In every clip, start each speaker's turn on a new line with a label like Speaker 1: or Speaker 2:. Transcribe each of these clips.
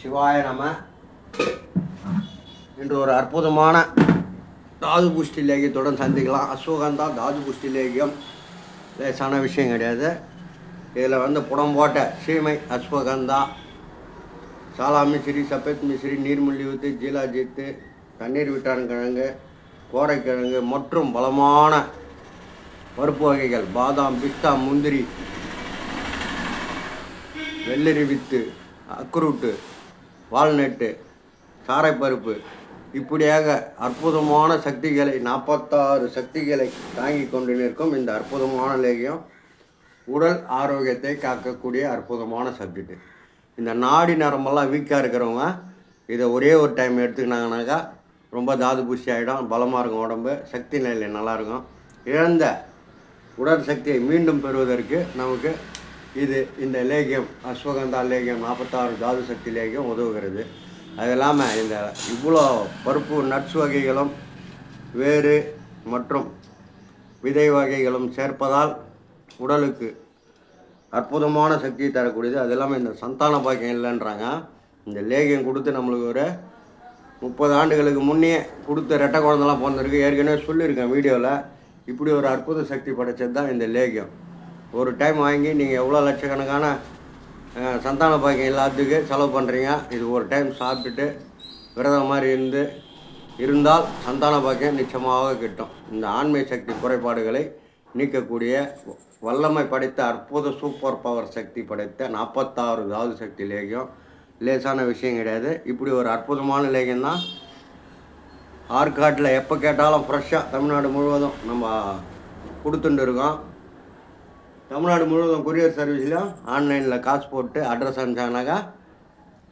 Speaker 1: சிவாய நம. இன்று ஒரு அற்புதமான தாது புஷ்டி லேகியத்துடன் சந்திக்கலாம். அஸ்வகந்தா தாது புஷ்டி லேகியம். லேசான விஷயம் கிடையாது. இதில் வந்து புடம் போட்ட சீமை அஸ்வகந்தா சாலா மிஸ்ரி சபேத் மிஸ்ரி நீர்மல்லி ஊத்து ஜீலாஜித்து தண்ணீர் விட்டான் கிழங்கு கோரைக்கிழங்கு மற்றும் பலமான பருப்பு வகைகள். பாதாம் பிஸ்தா முந்திரி வெள்ளரி வித்து அக்ரூட்டு வால்நட்டு காரைப்பருப்பு இப்படியாக அற்புதமான சக்திகளை நாற்பத்தாறு சக்திகளை தாங்கி கொண்டு நிற்கும் இந்த அற்புதமான லேகியம் உடல் ஆரோக்கியத்தை காக்கக்கூடிய அற்புதமான சப்ஜெக்டு. இந்த நாடி நரம்பெல்லாம் வீக்காக இருக்கிறவங்க இதை ஒரே ஒரு டைம் எடுத்துக்கினாங்கனாக்கா ரொம்ப தாது பூசி ஆகிடும் பலமாக இருக்கும் உடம்பு சக்தி நிலையில் நல்லாயிருக்கும். இழந்த உடல் சக்தியை மீண்டும் பெறுவதற்கு நமக்கு இது இந்த லேகியம் அஸ்வகந்தா லேகியம் நாற்பத்தாறு தாது சக்தி லேகியம் உதவுகிறது. அது இல்லாமல் இந்த இவ்வளோ பருப்பு நட்ஸ் வகைகளும் வேறு மற்றும் விதை வகைகளும் சேர்ப்பதால் உடலுக்கு அற்புதமான சக்தியை தரக்கூடியது. அது இல்லாமல் இந்த சந்தான பாக்கியம் இல்லைன்றாங்க. இந்த லேகியம் கொடுத்து நம்மளுக்கு ஒரு முப்பது ஆண்டுகளுக்கு முன்னே கொடுத்த ரெட்டை குழந்தெல்லாம் பிறந்திருக்கு. ஏற்கனவே சொல்லியிருக்கேன் வீடியோவில் இப்படி ஒரு அற்புத சக்தி படைச்சது தான் இந்த லேகியம். ஒரு டைம் வாங்கி நீங்கள் எவ்வளோ லட்சக்கணக்கான சந்தான பாக்கியம் எல்லாத்துக்கு செலவு பண்ணுறீங்க இது ஒரு டைம் சாப்பிட்டுட்டு விரதம் மாதிரி இருந்து இருந்தால் சந்தான பாக்கியம் நிச்சயமாக கிட்டும். இந்த ஆண்மை சக்தி குறைபாடுகளை நீக்கக்கூடிய வல்லமை படைத்த அற்புத சூப்பர் பவர் சக்தி படைத்த நாற்பத்தாறு தாது சக்தி லேகியம். லேசான விஷயம் கிடையாது. இப்படி ஒரு அற்புதமான லேகியம் தான். ஆற்காட்டில் எப்போ கேட்டாலும் ஃப்ரெஷ்ஷாக தமிழ்நாடு முழுவதும் நம்ம கொடுத்துட்டு இருக்கோம். தமிழ்நாடு முழுவதும் கொரியர் சர்வீஸ்லையும் ஆன்லைனில் காசு போட்டு அட்ரஸ் அனுப்பிச்சாங்கனாக்கா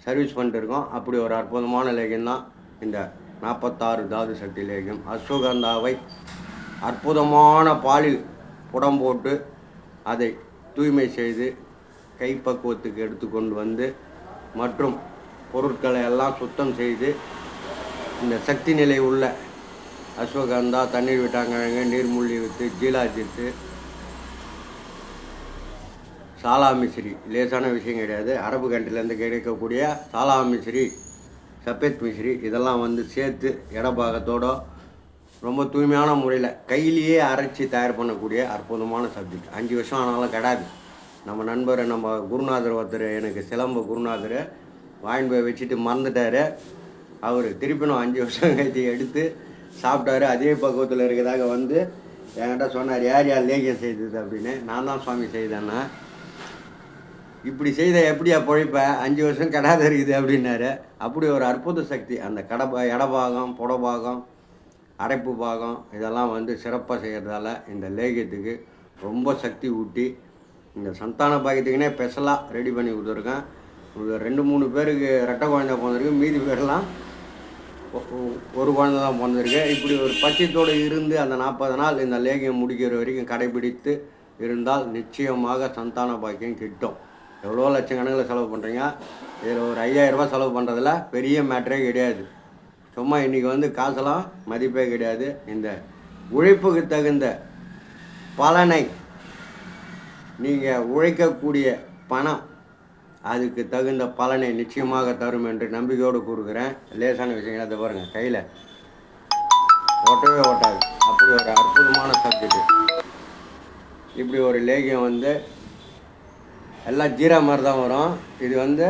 Speaker 1: சர்வீஸ் பண்ணிட்டுருக்கோம் அப்படி ஒரு அற்புதமான லேகியம் தான் இந்த நாற்பத்தாறு தாது சக்தி லேகியம். அஸ்வகந்தாவை அற்புதமான பாலில் புடம் போட்டு அதை தூய்மை செய்து கைப்பக்குவத்துக்கு எடுத்துக்கொண்டு வந்து மற்றும் பொருட்களை எல்லாம் சுத்தம் செய்து இந்த சக்தி நிலை உள்ள அஸ்வகந்தா தண்ணீர் விட்டாங்க நீர்மூழ்கி விற்று ஜீலாஜித்து சாலா சாலாமிஸ்ரி லேசான விஷயம் கிடையாது. அரபு கண்ட்ரிலேருந்து கிடைக்கக்கூடிய சாலாமிஸ்ரி சப்பேத் மிஸ்ரி இதெல்லாம் வந்து சேர்த்து இடபாகத்தோட ரொம்ப தூய்மையான முறையில் கையிலேயே அரைச்சி தயார் பண்ணக்கூடிய அற்புதமான சப்ஜெக்ட் அஞ்சு வருஷம் ஆனாலும் கிடையாது நம்ம நண்பர் நம்ம குருநாதர் ஒருத்தர் எனக்கு சிலம்பு குருநாதர் வாங்கிட்டு போய் வச்சுட்டு மறந்துட்டார். அவர் திருப்பினும் அஞ்சு வருஷம் கழித்து எடுத்து சாப்பிட்டாரு. அதே பக்குவத்தில் இருக்கிறதாக வந்து என்கிட்ட சொன்னார் யார் யார் லேகியம் செய்தது? அப்படின்னு. நான் தான் சுவாமி செய்தேன்னா இப்படி செய்த எப்படியா பொழைப்ப? அஞ்சு வருஷம் கடாத இருக்குது அப்படின்னாரு. அப்படி ஒரு அற்புத சக்தி. அந்த கடை இடபாகம் புடபாகம் அரைப்பு பாகம் இதெல்லாம் வந்து சிறப்பாக செய்கிறதால இந்த லேகியத்துக்கு ரொம்ப சக்தி ஊட்டி இந்த சந்தான பாக்கியத்துக்குனே ஸ்பெஷலாக ரெடி பண்ணி கொடுத்துருக்கேன். ஒரு ரெண்டு மூணு பேருக்கு ரெட்டை குழந்தை பிறந்திருக்கு. மீதி பேர்லாம் ஒரு குழந்தை தான் பிறந்திருக்கு. இப்படி ஒரு பச்சைத்தோடு இருந்து அந்த நாற்பது நாள் இந்த லேகியம் முடிக்கிற வரைக்கும் கடைபிடித்து இருந்தால் நிச்சயமாக சந்தான பாக்கியம் கிட்டும். எவ்வளோ லட்சக்கணக்கில் செலவு பண்ணுறீங்க இதில் ஒரு ஐயாயிரம் செலவு பண்ணுறதுல பெரிய மேட்டரே கிடையாது. சும்மா இன்றைக்கி வந்து காசெல்லாம் மதிப்பே கிடையாது. இந்த உழைப்புக்கு தகுந்த பலனை நீங்கள் உழைக்கக்கூடிய பணம் அதுக்கு தகுந்த பலனை நிச்சயமாக தரும் என்று நம்பிக்கையோடு கூறுகிறேன். லேசான விஷயங்கள் அதை பாருங்கள் கையில். ஓட்டவே ஓட்டாது அப்படி ஒரு அற்புதமான சப்ஜெக்ட் இப்படி ஒரு லேகியம் வந்து எல்லாம் ஜீரா மாதிரி தான் வரும். இது வந்து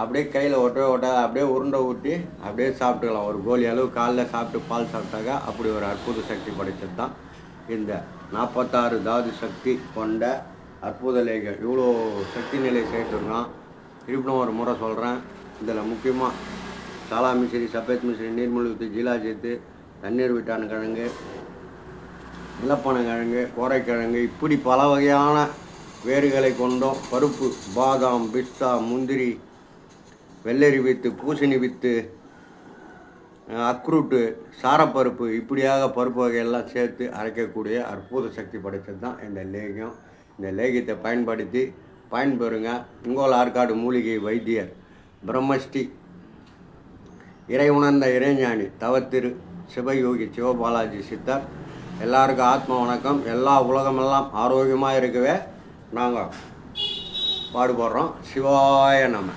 Speaker 1: அப்படியே கையில் ஒட்டவே ஓட்டாது அப்படியே உருண்டை ஊட்டி அப்படியே சாப்பிட்டுக்கலாம். ஒரு கோலி அளவு காலைல சாப்பிட்டு பால் சாப்பிட்டாக்கா அப்படி ஒரு அற்புத சக்தி படைத்தது தான் இந்த நாற்பத்தாறு தாது சக்தி கொண்ட அற்புத லேகம் இவ்வளோ சக்தி நிலை சேர்த்துருக்கோம் இருப்பினும் ஒரு முறை சொல்கிறேன் இதில் முக்கியமாக சாலா மிஸ்ரி சப்பேத் மிஸ்ரி நீர்மூழ்கி ஜீலாஜித்து தண்ணீர் விட்டான கிழங்கு நிலப்பனங்கிழங்கு கோரைக்கிழங்கு இப்படி பல வகையான வேர்களை கொண்டும். பருப்பு பாதாம் பிஸ்தா முந்திரி வெள்ளரி வித்து பூசணி வித்து அக்ரூட்டு சாரப்பருப்பு இப்படியாக பருப்பு வகையெல்லாம் சேர்த்து அரைக்கக்கூடிய அற்புத சக்தி படைத்தது தான் இந்த லேகியம் இந்த லேகியத்தை பயன்படுத்தி பயன்பெறுங்க உங்கள் ஆற்காடு மூலிகை வைத்தியர் பிரம்மஷ்டி இறை உணர்ந்த இறைஞானி தவத்திரு சிவயோகி சிவபாலாஜி சித்தர். எல்லாருக்கும் ஆத்ம வணக்கம். எல்லா உலகமெல்லாம் ஆரோக்கியமாக இருக்கவே நாங்கள் பாடுபடுறோம் சிவாய நம.